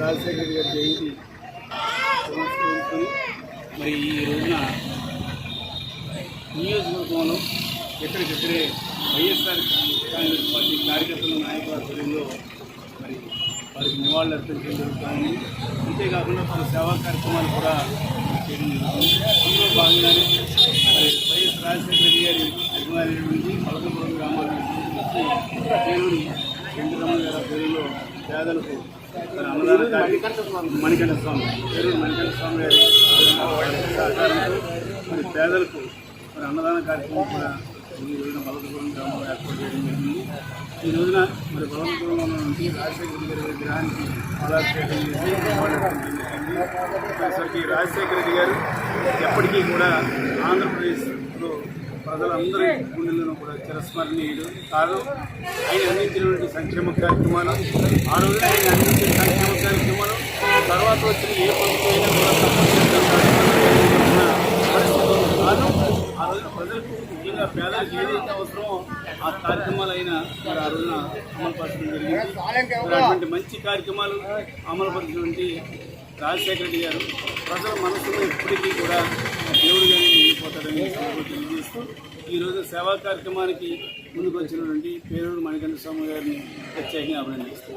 రాజశేఖర్ గారి జయంతి మరి ఈ రోజున నియోజకవర్గంలో ఎక్కడికెక్కడే వైఎస్ఆర్ కాంగ్రెస్ పార్టీ కార్యకర్తల నాయకుల ఆధ్వర్యంలో మరి వారికి నివాళులు అర్పించడం జరుగుతుంది. అంతేకాకుండా తన సేవా కార్యక్రమాలు కూడా చేయడం జరుగుతుంది. అందులో భాగంగానే వైఎస్ రాజశేఖర గారి అభిమానుల నుంచి పలకపురం గ్రామాల నుంచి వేలూరి వెంకటరమణ గారి ఆధ్వర్యంలో పేదలకు మరి అన్నదాన కార్యక్రమం మణికంఠ స్వామి పేరు మణికంఠ స్వామి గారి సహకారంతో మరి పేదలకు మరి అన్నదాన కార్యక్రమం కూడా ఈ రోజున బలదపురం గ్రామంలో ఏర్పాటు చేయడం జరిగింది. ఈ రోజున మరి బలదపురంలో ఉన్నటువంటి రాజశేఖర రెడ్డి గారి విగ్రహానికి పాలాభిషేకం చేసి జరిగింది అసలుకి రాజశేఖర రెడ్డి గారు ఎప్పటికీ కూడా ఆంధ్రప్రదేశ్లో ప్రజలందరూ గుండెలను కూడా చిరస్మరణీయుడు కాదు. ఆయన అందించినటువంటి సంక్షేమ కార్యక్రమాలు ఆ రోజున ఆయన అందించిన సంక్షేమ కార్యక్రమాలు తర్వాత వచ్చిన ఏ ప్రభుత్వం అయినా కూడా పరిస్థితులు కాదు. ఆ రోజున ప్రజలకు ముఖ్యంగా పేదలకు ఏదైతే అవసరమో ఆ కార్యక్రమాలు అయినా మరి ఆ రోజున అమలుపరచడం జరిగింది. అటువంటి మంచి కార్యక్రమాలు అమలుపరిచినటువంటి రాజశేఖర రెడ్డి గారు ప్రజల మనసులో ఎప్పటికీ కూడా దేవుడిగానే మిగిలిపోతాడని సందర్భంగా తెలియజేస్తూ ఈరోజు సేవా కార్యక్రమానికి ముందుకు వచ్చినటువంటి పేరూరు మణికంఠ స్వామి గారిని ప్రత్యేకంగా అభినందిస్తాను